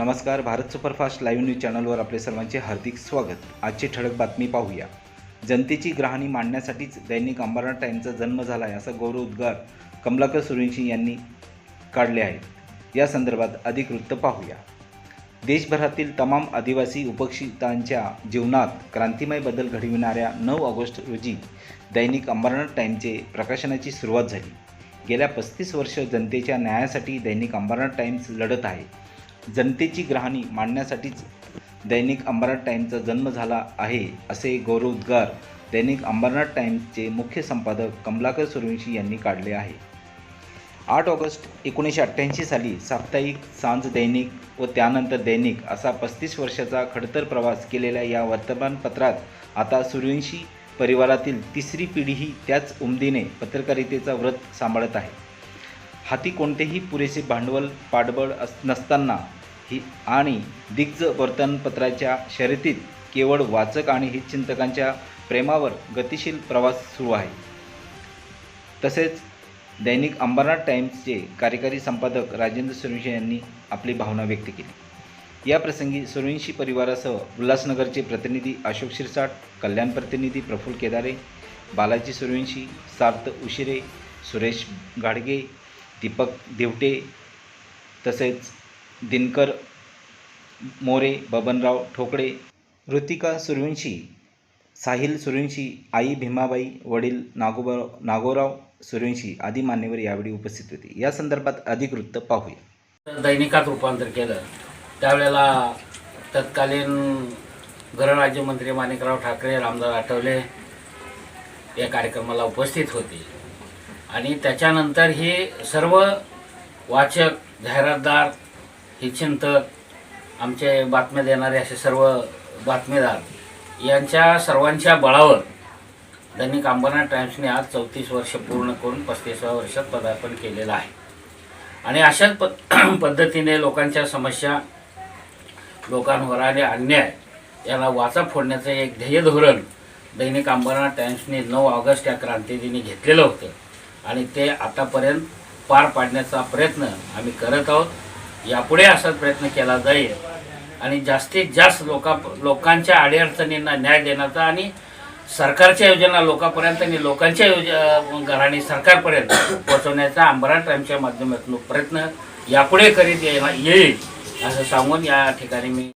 नमस्कार Bharat superfast live news चॅनलवर आपले सर्वांचे हार्दिक स्वागत. आजची ठळक बातमी पाहूया. जनतेची ग्रहाणी मांडण्यासाठीच दैनिक अंबरनाथ टाईमचा जन्म झाला आहे असा गौरवोद्गार कमलाकर सुरेंशी यांनी काढले आहेत. या संदर्भात अधिक वृत्त पाहूया. देशभरातील तमाम आदिवासी उपक्षितांच्या जीवनात क्रांतिमय बदल घडविणाऱ्या नऊ ऑगस्ट रोजी दैनिक अंबरनाथ टाईमचे प्रकाशनाची सुरुवात झाली. गेल्या पस्तीस वर्ष जनतेच्या न्यायासाठी दैनिक अंबरनाथ टाईम्स लढत आहे. जनतेची ग्रहाणी मांडण्यासाठीच दैनिक अंबरनाथ टाईमचा जन्म झाला आहे असे गौरवोद्गार दैनिक अंबरनाथ टाईम्सचे मुख्य संपादक कमलाकर सूर्यवंशी यांनी काढले आहे. आठ ऑगस्ट एकोणीसशे अठ्ठ्याऐंशी साली साप्ताहिक सांज दैनिक व त्यानंतर दैनिक असा पस्तीस वर्षाचा खडतर प्रवास केलेल्या या वर्तमानपत्रात आता सूर्यवंशी परिवारातील तिसरी पिढीही त्याच उमदीने पत्रकारितेचा व्रत सांभाळत आहे. हाती कोणतेही पुरेसे भांडवल पाठबळ अस नसताना ही आणि दिग्ज वर्तमानपत्राच्या शर्यतीत केवळ वाचक आणि हितचिंतकांच्या प्रेमावर गतिशील प्रवास सुरू आहे. तसेच दैनिक अंबरनाथ टाइम्सचे कार्यकारी संपादक राजेंद्र सुरवंशी यांनी आपली भावना व्यक्त केली. या प्रसंगी सुरवंशी परिवारासह उल्हासनगरचे प्रतिनिधी अशोक शिरसाट कल्याण प्रतिनिधी प्रफुल्ल केदारे बालाजी सुरवंशी सार्थ उशिरे सुरेश गाडगे दीपक देवटे तसेच दिनकर मोरे बबनराव ठोकळे ऋतिका सूर्यवंशी साहिल सूर्यवंशी आई भीमाबाई वडील नागोबा नागोराव सूर्यवंशी आदी मान्यवर यावेळी उपस्थित होते. या संदर्भात अधिक वृत्त पाहूया दैनिकात रूपांतर केलं. त्यावेळेला तत्कालीन गृहराज्यमंत्री माणिकराव ठाकरे रामदास आठवले या कार्यक्रमाला उपस्थित होते. आणि त्याच्यानंतर हे सर्व वाचक जाहिरातदार हितचिंतक आमचे बातम्या देणारे असे सर्व बातमीदार यांच्या सर्वांच्या बळावर दैनिक अंबरनाथ टाइम्सने आज चौतीस वर्ष पूर्ण करून पस्तीसव्या वर्षात पदार्पण केलेलं आहे. आणि अशाच प पद्धतीने लोकांच्या समस्या लोकांवर आले अन्याय याला वाचा फोडण्याचं एक ध्येय धोरण दैनिक अंबरनाथ टाइम्सने नऊ ऑगस्ट या क्रांतीदिनी घेतलेलं होतं. आणि ते आतापर्यंत पार पाडण्याचा प्रयत्न आम्ही करत आहोत. यापुढे असाच प्रयत्न केला जाईल. आणि जास्तीत जास्त लोका लोकांच्या अडीअडचणींना न्याय देण्याचा आणि सरकारच्या योजना लोकांपर्यंत आणि लोकांच्या योजना घराणी सरकारपर्यंत पोहोचवण्याचा आंबरा टाईमच्या माध्यमातून प्रयत्न यापुढे करीत येईल असं सांगून या ठिकाणी मी